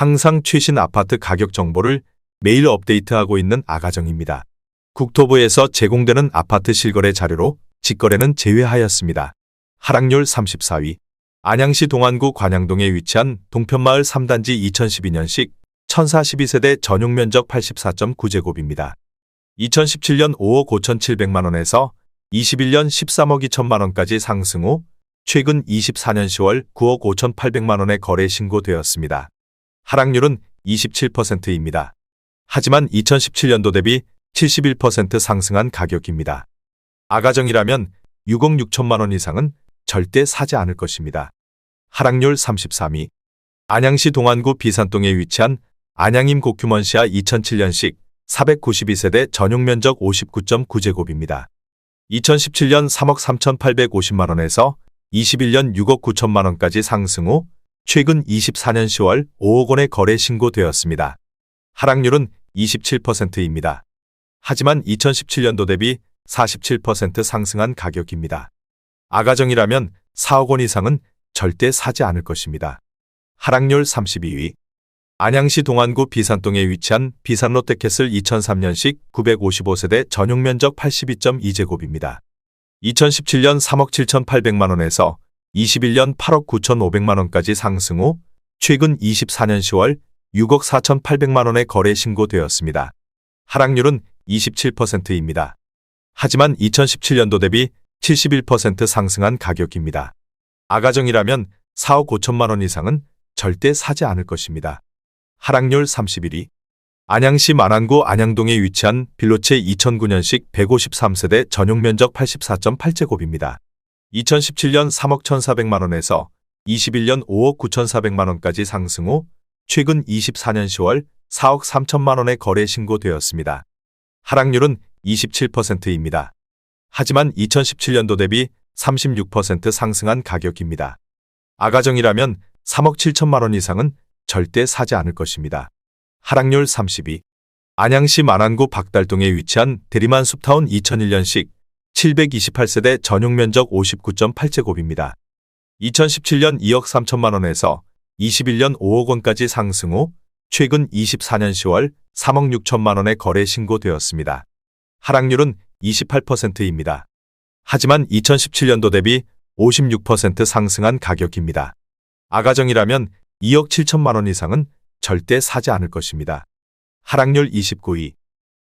항상 최신 아파트 가격 정보를 매일 업데이트하고 있는 아가정입니다. 국토부에서 제공되는 아파트 실거래 자료로 직거래는 제외하였습니다. 하락률 34위. 안양시 동안구 관양동에 위치한 동편마을 3단지 2012년식 1042세대 전용 면적 84.9제곱입니다. 2017년 5억 5,700만 원에서 21년 13억 2천만 원까지 상승 후 최근 24년 10월 9억 5,800만 원에 거래 신고되었습니다. 하락률은 27%입니다. 하지만 2017년도 대비 71% 상승한 가격입니다. 아가정이라면 6억 6천만 원 이상은 절대 사지 않을 것입니다. 하락률 33위. 안양시 동안구 비산동에 위치한 안양임 고큐먼시아 2007년식 492세대 전용 면적 59.9제곱입니다. 2017년 3억 3,850만 원에서 21년 6억 9천만 원까지 상승 후 최근 24년 10월 5억 원에 거래 신고되었습니다. 하락률은 27%입니다. 하지만 2017년도 대비 47% 상승한 가격입니다. 아가정이라면 4억 원 이상은 절대 사지 않을 것입니다. 하락률 32위. 안양시 동안구 비산동에 위치한 비산 롯데캐슬 2003년식 955세대 전용 면적 82.2제곱입니다. 2017년 3억 7,800만 원에서 21년 8억 9,500만 원까지 상승 후 최근 24년 10월 6억 4,800만 원에 거래 신고되었습니다. 하락률은 27%입니다. 하지만 2017년도 대비 71% 상승한 가격입니다. 아가정이라면 4억 5천만 원 이상은 절대 사지 않을 것입니다. 하락률 31위. 안양시 만안구 안양동에 위치한 빌로체 2009년식 153세대 전용 면적 84.8제곱입니다. 2017년 3억 1,400만 원에서 21년 5억 9,400만 원까지 상승 후 최근 24년 10월 4억 3천만 원에 거래 신고되었습니다. 하락률은 27%입니다. 하지만 2017년도 대비 36% 상승한 가격입니다. 아가정이라면 3억 7천만 원 이상은 절대 사지 않을 것입니다. 하락률 32. 안양시 만안구 박달동에 위치한 대리만 숲타운 2001년식 728세대 전용 면적 59.8제곱입니다. 2017년 2억 3천만 원에서 21년 5억 원까지 상승 후 최근 24년 10월 3억 6천만 원에 거래 신고되었습니다. 하락률은 28%입니다. 하지만 2017년도 대비 56% 상승한 가격입니다. 아가정이라면 2억 7천만 원 이상은 절대 사지 않을 것입니다. 하락률 29위.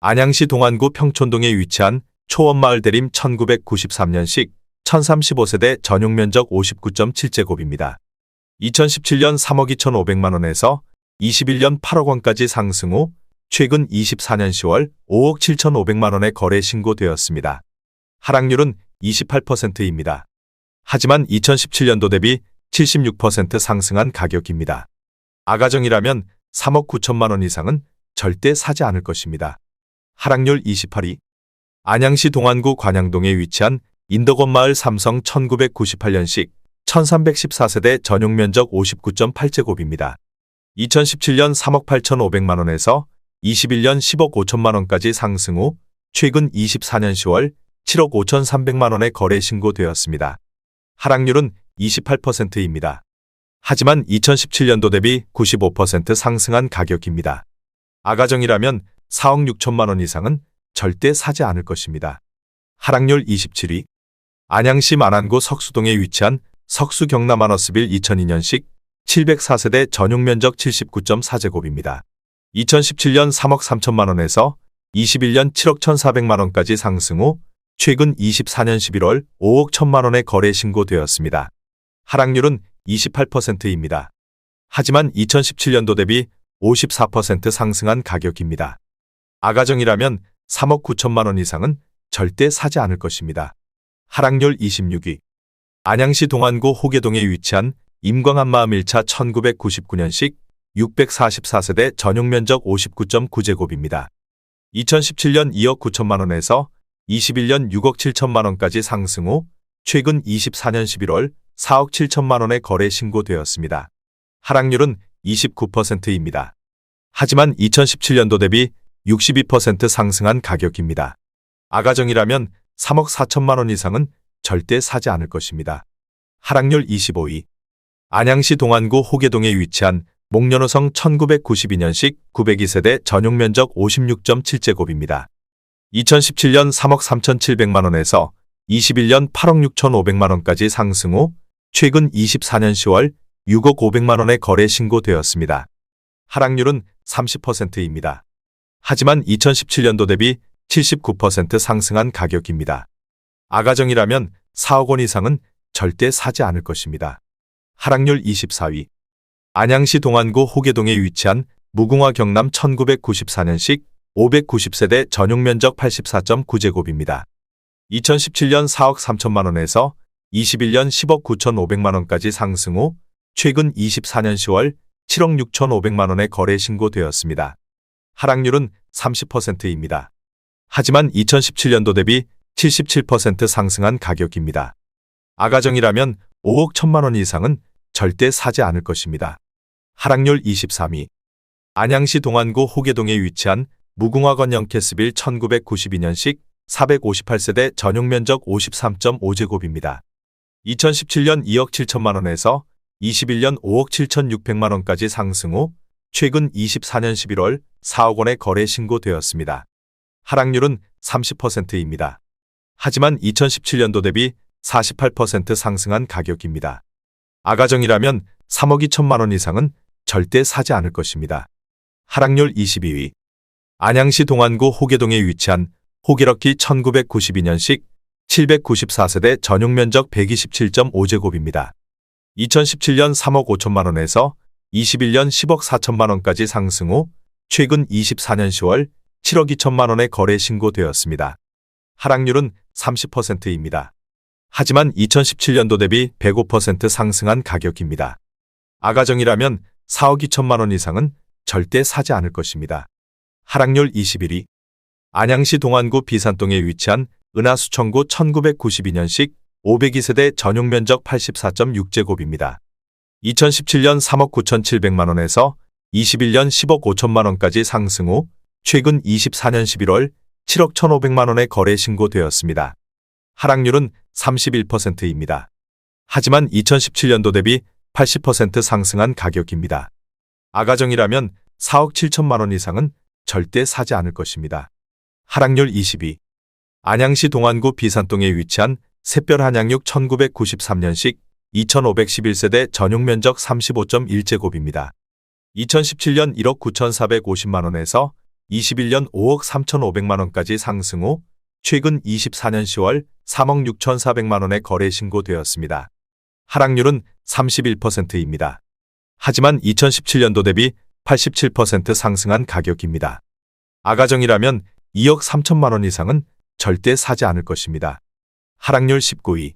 안양시 동안구 평촌동에 위치한 초원마을 대림 1993년식 1035세대 전용 면적 59.7제곱입니다. 2017년 3억 2,500만 원에서 21년 8억 원까지 상승 후 최근 24년 10월 5억 7,500만 원에 거래 신고되었습니다. 하락률은 28%입니다. 하지만 2017년도 대비 76% 상승한 가격입니다. 아가정이라면 3억 9천만 원 이상은 절대 사지 않을 것입니다. 하락률 28위. 안양시 동안구 관양동에 위치한 인덕원마을 삼성 1998년식 1314세대 전용 면적 59.8제곱입니다. 2017년 3억 8,500만 원에서 21년 10억 5천만 원까지 상승 후 최근 24년 10월 7억 5,300만 원에 거래 신고되었습니다. 하락률은 28%입니다. 하지만 2017년도 대비 95% 상승한 가격입니다. 아가정이라면 4억 6천만 원 이상은 절대 사지 않을 것입니다. 하락률 27위. 안양시 만안구 석수동에 위치한 석수 경남아너스빌 2002년식 704세대 전용 면적 79.4제곱입니다. 2017년 3억 3천만 원에서 21년 7억 1,400만 원까지 상승 후 최근 24년 11월 5억 1천만 원에 거래 신고되었습니다. 하락률은 28%입니다. 하지만 2017년도 대비 54% 상승한 가격입니다. 아가정이라면 3억 9천만 원 이상은 절대 사지 않을 것입니다. 하락률 26위. 안양시 동안구 호계동에 위치한 임광한마음 1차 1999년식 644세대 전용 면적 59.9제곱입니다. 2017년 2억 9천만 원에서 21년 6억 7천만 원까지 상승 후 최근 24년 11월 4억 7천만 원에 거래 신고되었습니다. 하락률은 29%입니다. 하지만 2017년도 대비 62% 상승한 가격입니다. 아가정이라면 3억 4천만 원 이상은 절대 사지 않을 것입니다. 하락률 25위. 안양시 동안구 호계동에 위치한 목련호성 1992년식 902세대 전용 면적 56.7제곱입니다. 2017년 3억 3,700만 원에서 21년 8억 6,500만 원까지 상승 후 최근 24년 10월 6억 500만 원의 거래 신고되었습니다. 하락률은 30%입니다. 하지만 2017년도 대비 79% 상승한 가격입니다. 아가정이라면 4억 원 이상은 절대 사지 않을 것입니다. 하락률 24위. 안양시 동안구 호계동에 위치한 무궁화 경남 1994년식 590세대 전용 면적 84.9제곱입니다. 2017년 4억 3천만 원에서 21년 10억 9천5백만 원까지 상승 후 최근 24년 10월 7억 6천5백만 원의 거래 신고되었습니다. 하락률은 30%입니다. 하지만 2017년도 대비 77% 상승한 가격입니다. 아가정이라면 5억 1천만 원 이상은 절대 사지 않을 것입니다. 하락률 23위. 안양시 동안구 호계동에 위치한 무궁화건 영캐스빌 1992년식 458세대 전용 면적 53.5제곱입니다. 2017년 2억 7천만 원에서 21년 5억 7천 6백만 원까지 상승 후 최근 24년 11월 4억 원의 거래 신고되었습니다. 하락률은 30%입니다. 하지만 2017년도 대비 48% 상승한 가격입니다. 아가정이라면 3억 2천만 원 이상은 절대 사지 않을 것입니다. 하락률 22위. 안양시 동안구 호계동에 위치한 호계럭키 1992년식 794세대 전용 면적 127.5제곱입니다. 2017년 3억 5천만 원에서 21년 10억 4천만 원까지 상승 후 최근 24년 10월 7억 2천만 원의 거래 신고되었습니다. 하락률은 30%입니다. 하지만 2017년도 대비 105% 상승한 가격입니다. 아가정이라면 4억 2천만 원 이상은 절대 사지 않을 것입니다. 하락률 21위. 안양시 동안구 비산동에 위치한 은하수천구 1992년식 502세대 전용 면적 84.6제곱입니다. 2017년 3억 9천7백만 원에서 21년 10억 5천만 원까지 상승 후 최근 24년 11월 7억 1,500만 원의 거래 신고되었습니다. 하락률은 31%입니다. 하지만 2017년도 대비 80% 상승한 가격입니다. 아가정이라면 4억 7천만 원 이상은 절대 사지 않을 것입니다. 하락률 22. 안양시 동안구 비산동에 위치한 샛별 한양육 1993년식 2511세대 전용 면적 35.1제곱입니다. 2017년 1억 9,450만 원에서 21년 5억 3,500만 원까지 상승 후 최근 24년 10월 3억 6,400만 원의 거래 신고되었습니다. 하락률은 31%입니다. 하지만 2017년도 대비 87% 상승한 가격입니다. 아가정이라면 2억 3천만 원 이상은 절대 사지 않을 것입니다. 하락률 19위.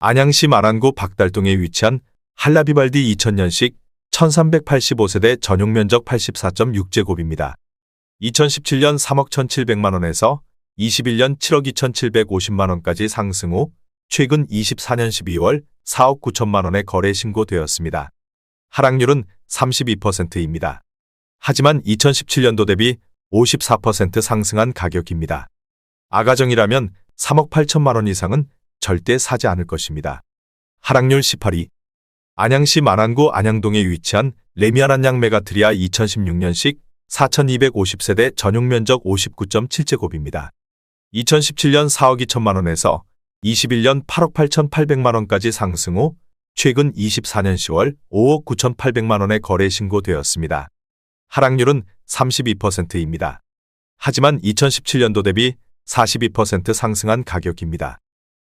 안양시 마란구 박달동에 위치한 한라비발디 2000년식 1385세대 전용 면적 84.6제곱입니다. 2017년 3억 1,700만 원에서 21년 7억 2,750만 원까지 상승 후 최근 24년 12월 4억 9천만 원의 거래 신고되었습니다. 하락률은 32%입니다. 하지만 2017년도 대비 54% 상승한 가격입니다. 아가정이라면 3억 8천만 원 이상은 절대 사지 않을 것입니다. 하락률 18위. 안양시 만안구 안양동에 위치한 레미안 안양 메가트리아 2016년식 4,250세대 전용 면적 59.7제곱입니다. 2017년 4억 2천만 원에서 21년 8억 8,800만 원까지 상승 후 최근 24년 10월 5억 9,800만 원의 거래 신고되었습니다. 하락률은 32%입니다. 하지만 2017년도 대비 42% 상승한 가격입니다.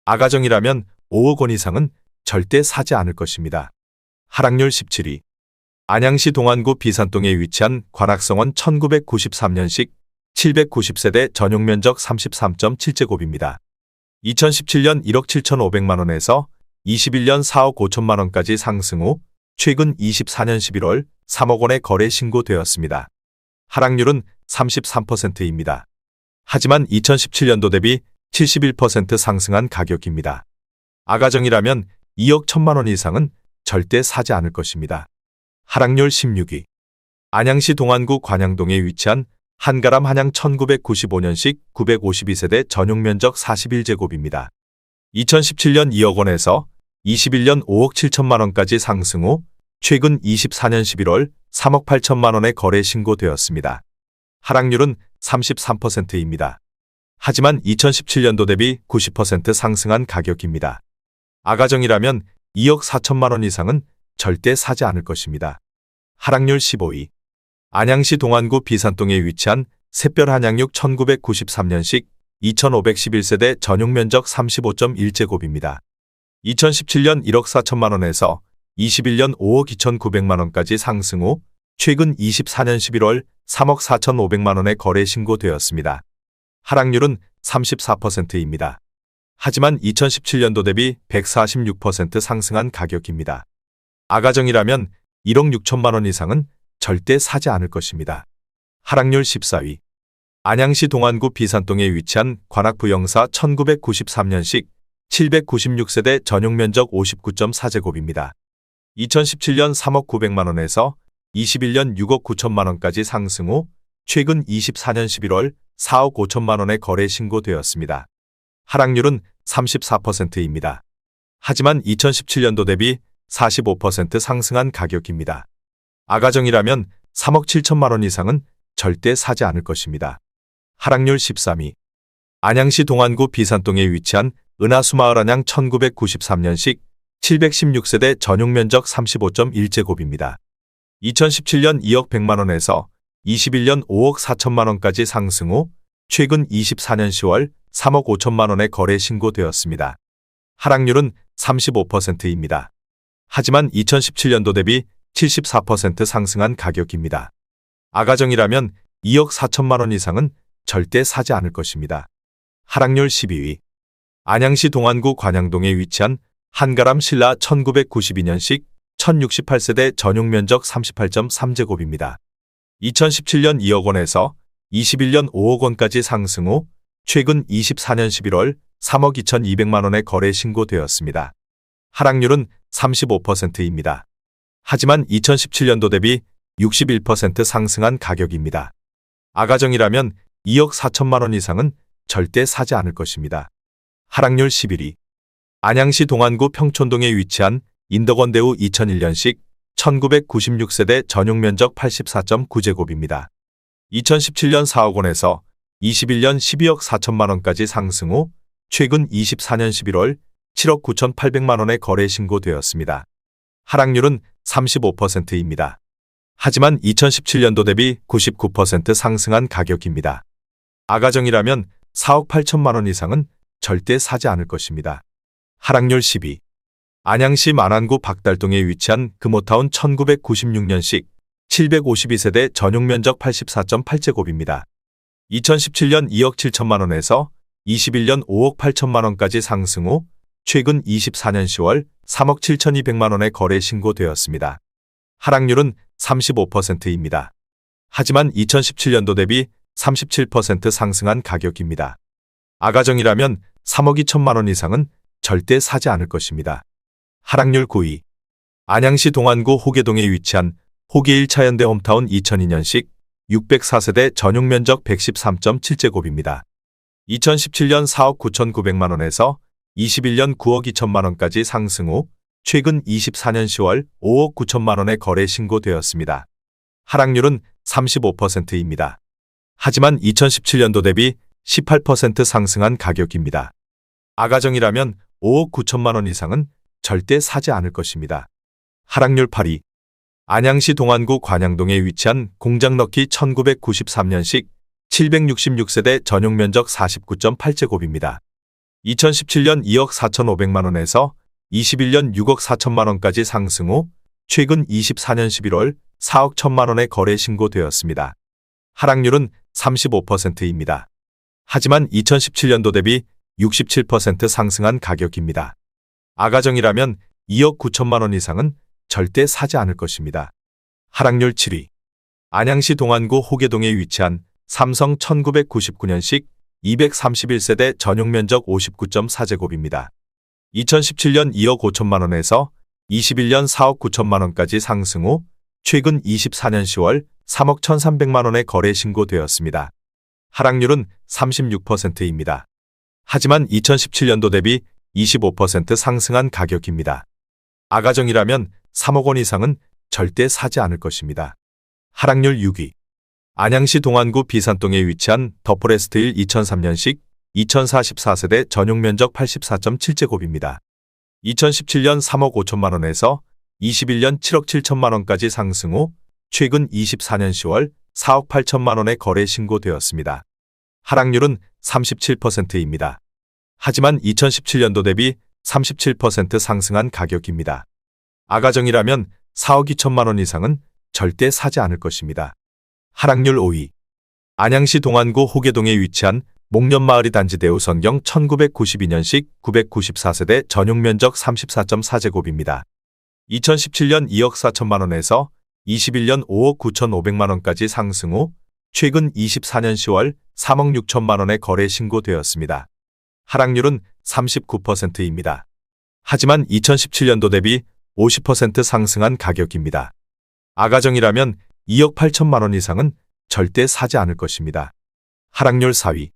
아가정이라면 5억 원 이상은 절대 사지 않을 것입니다. 하락률 17위. 안양시 동안구 비산동에 위치한 관악성원 1993년식 790세대 전용 면적 33.7제곱입니다. 2017년 1억 7천5백만 원에서 21년 4억 5천만 원까지 상승 후 최근 24년 11월 3억 원의 거래 신고되었습니다. 하락률은 33%입니다. 하지만 2017년도 대비 71% 상승한 가격입니다. 아가정이라면 2억 1천만 원 이상은 절대 사지 않을 것입니다. 하락률 16위. 안양시 동안구 관양동에 위치한 한가람 한양 1995년식 952세대 전용 면적 41제곱입니다. 2017년 2억 원에서 21년 5억 7천만 원까지 상승 후 최근 24년 11월 3억 8천만 원의 거래 신고되었습니다. 하락률은 33%입니다. 하지만 2017년도 대비 90% 상승한 가격입니다. 아가정이라면 2억 4천만 원 이상은 절대 사지 않을 것입니다. 하락률 15위. 안양시 동안구 비산동에 위치한 샛별 한양육 1993년식 2511세대 전용 면적 35.1제곱입니다. 2017년 1억 4천만 원에서 21년 5억 2,900만 원까지 상승 후 최근 24년 11월 3억 4,500만 원의 거래 신고되었습니다. 하락률은 34%입니다. 하지만 2017년도 대비 146% 상승한 가격입니다. 아가정이라면 1억 6천만 원 이상은 절대 사지 않을 것입니다. 하락률 14위. 안양시 동안구 비산동에 위치한 관악부영사 1993년식 796세대 전용 면적 59.4제곱입니다. 2017년 3억 900만 원에서 21년 6억 9천만 원까지 상승 후 최근 24년 11월 4억 5천만 원의 거래 신고되었습니다. 하락률은 34%입니다. 하지만 2017년도 대비 45% 상승한 가격입니다. 아가정이라면 3억 7천만 원 이상은 절대 사지 않을 것입니다. 하락률 13위. 안양시 동안구 비산동에 위치한 은하수마을 안양 1993년식 716세대 전용 면적 35.1제곱입니다. 2017년 2억 100만 원에서 21년 5억 4천만 원까지 상승 후 최근 24년 10월 3억 5천만 원의 거래 신고되었습니다. 하락률은 35%입니다. 하지만 2017년도 대비 74% 상승한 가격입니다. 아가정이라면 2억 4천만 원 이상은 절대 사지 않을 것입니다. 하락률 12위. 안양시 동안구 관양동에 위치한 한가람 신라 1992년식 1068세대 전용 면적 38.3제곱입니다. 2017년 2억 원에서 21년 5억 원까지 상승 후 최근 24년 11월 3억 2,200만 원의 거래 신고되었습니다. 하락률은 35%입니다. 하지만 2017년도 대비 61% 상승한 가격입니다. 아가정이라면 2억 4천만 원 이상은 절대 사지 않을 것입니다. 하락률 11위. 안양시 동안구 평촌동에 위치한 인덕원대우 2001년식 1996세대 전용 면적 84.9제곱입니다. 2017년 4억 원에서 21년 12억 4천만 원까지 상승 후 최근 24년 11월 7억 9,800만 원의 거래 신고되었습니다. 하락률은 35%입니다. 하지만 2017년도 대비 99% 상승한 가격입니다. 아가정이라면 4억 8천만 원 이상은 절대 사지 않을 것입니다. 하락률 12. 안양시 만안구 박달동에 위치한 금호타운 1996년식 752세대 전용 면적 84.8제곱입니다. 2017년 2억 7천만 원에서 21년 5억 8천만 원까지 상승 후 최근 24년 10월 3억 7,200만 원의 거래 신고되었습니다. 하락률은 35%입니다. 하지만 2017년도 대비 37% 상승한 가격입니다. 아가정이라면 3억 2천만 원 이상은 절대 사지 않을 것입니다. 하락률 9위. 안양시 동안구 호계동에 위치한 호계 1차 현대 홈타운 2002년식 604세대 전용 면적 113.7제곱입니다. 2017년 4억 9,900만 원에서 21년 9억 2천만 원까지 상승 후 최근 24년 10월 5억 9천만 원의 거래 신고되었습니다. 하락률은 35%입니다. 하지만 2017년도 대비 18% 상승한 가격입니다. 아가정이라면 5억 9천만 원 이상은 절대 사지 않을 것입니다. 하락률 8위. 안양시 동안구 관양동에 위치한 공장럭키 1993년식 766세대 전용 면적 49.8제곱입니다. 2017년 2억 4,500만 원에서 21년 6억 4천만 원까지 상승 후 최근 24년 11월 4억 1천만 원의 거래 신고되었습니다. 하락률은 35%입니다. 하지만 2017년도 대비 67% 상승한 가격입니다. 아가정이라면 2억 9천만 원 이상은 절대 사지 않을 것입니다. 하락률 7위. 안양시 동안구 호계동에 위치한 삼성 1999년식 231세대 전용 면적 59.4제곱입니다. 2017년 2억 5천만 원에서 21년 4억 9천만 원까지 상승 후 최근 24년 10월 3억 1,300만 원의 거래 신고되었습니다. 하락률은 36%입니다. 하지만 2017년도 대비 25% 상승한 가격입니다. 아가정이라면 3억 원 이상은 절대 사지 않을 것입니다. 하락률 6위. 안양시 동안구 비산동에 위치한 더포레스트일 2003년식 2044세대 전용 면적 84.7제곱입니다. 2017년 3억 5천만 원에서 21년 7억 7천만 원까지 상승 후 최근 24년 10월 4억 8천만 원에 거래 신고되었습니다. 하락률은 37%입니다. 하지만 2017년도 대비 37% 상승한 가격입니다. 아가정이라면 4억 2천만 원 이상은 절대 사지 않을 것입니다. 하락률 5위. 안양시 동안구 호계동에 위치한 목련마을이 단지대우 선경 1992년식 994세대 전용 면적 34.4제곱입니다. 2017년 2억 4천만 원에서 21년 5억 9천5백만 원까지 상승 후 최근 24년 10월 3억 6천만 원에 거래 신고되었습니다. 하락률은 39%입니다. 하지만 2017년도 대비 50% 상승한 가격입니다. 아가정이라면 2억 8천만 원 이상은 절대 사지 않을 것입니다. 하락률 4위.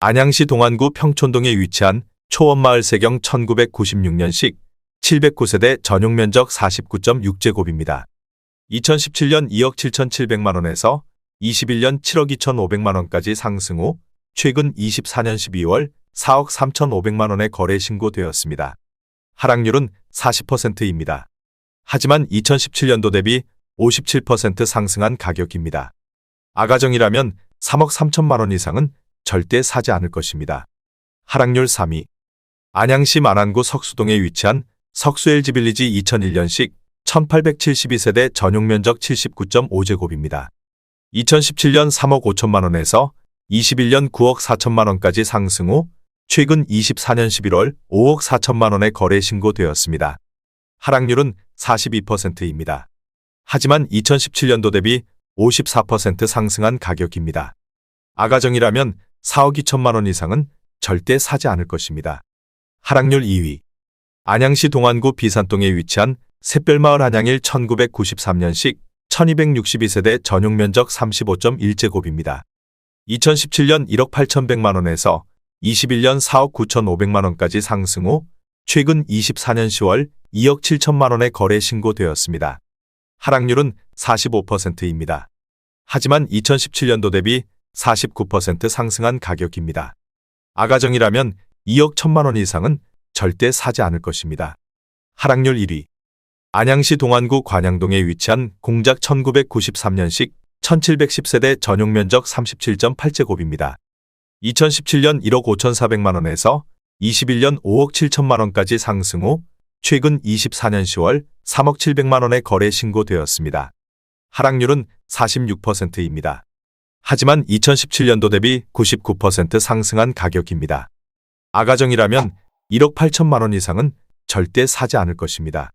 안양시 동안구 평촌동에 위치한 초원마을 세경 1996년식 709세대 전용 면적 49.6제곱입니다. 2017년 2억 7,700만 원에서 21년 7억 2,500만 원까지 상승 후 최근 24년 12월 4억 3,500만 원에 거래 신고되었습니다. 하락률은 40%입니다. 하지만 2017년도 대비 57% 상승한 가격입니다. 아가정이라면 3억 3천만 원 이상은 절대 사지 않을 것입니다. 하락률 3위. 안양시 만안구 석수동에 위치한 석수 LG빌리지 2001년식 1872세대 전용 면적 79.5제곱입니다. 2017년 3억 5천만 원에서 21년 9억 4천만 원까지 상승 후 최근 24년 11월 5억 4천만 원에 거래 신고되었습니다. 하락률은 42%입니다. 하지만 2017년도 대비 54% 상승한 가격입니다. 아가정이라면 4억 2천만 원 이상은 절대 사지 않을 것입니다. 하락률 2위. 안양시 동안구 비산동에 위치한 샛별마을 안양일 1993년식 1262세대 전용 면적 35.1제곱입니다. 2017년 1억 8천백만 원에서 21년 4억 9천5백만 원까지 상승 후 최근 24년 10월 2억 7천만 원에 거래 신고되었습니다. 하락률은 45%입니다. 하지만 2017년도 대비 49% 상승한 가격입니다. 아가정이라면 2억 1천만 원 이상은 절대 사지 않을 것입니다. 하락률 1위. 안양시 동안구 관양동에 위치한 공작 1993년식 1710세대 전용 면적 37.8제곱입니다. 2017년 1억 5,400만 원에서 21년 5억 7천만 원까지 상승 후 최근 24년 10월 3억 7백만 원에 거래 신고되었습니다. 하락률은 46%입니다. 하지만 2017년도 대비 99% 상승한 가격입니다. 아가정이라면 1억 8천만 원 이상은 절대 사지 않을 것입니다.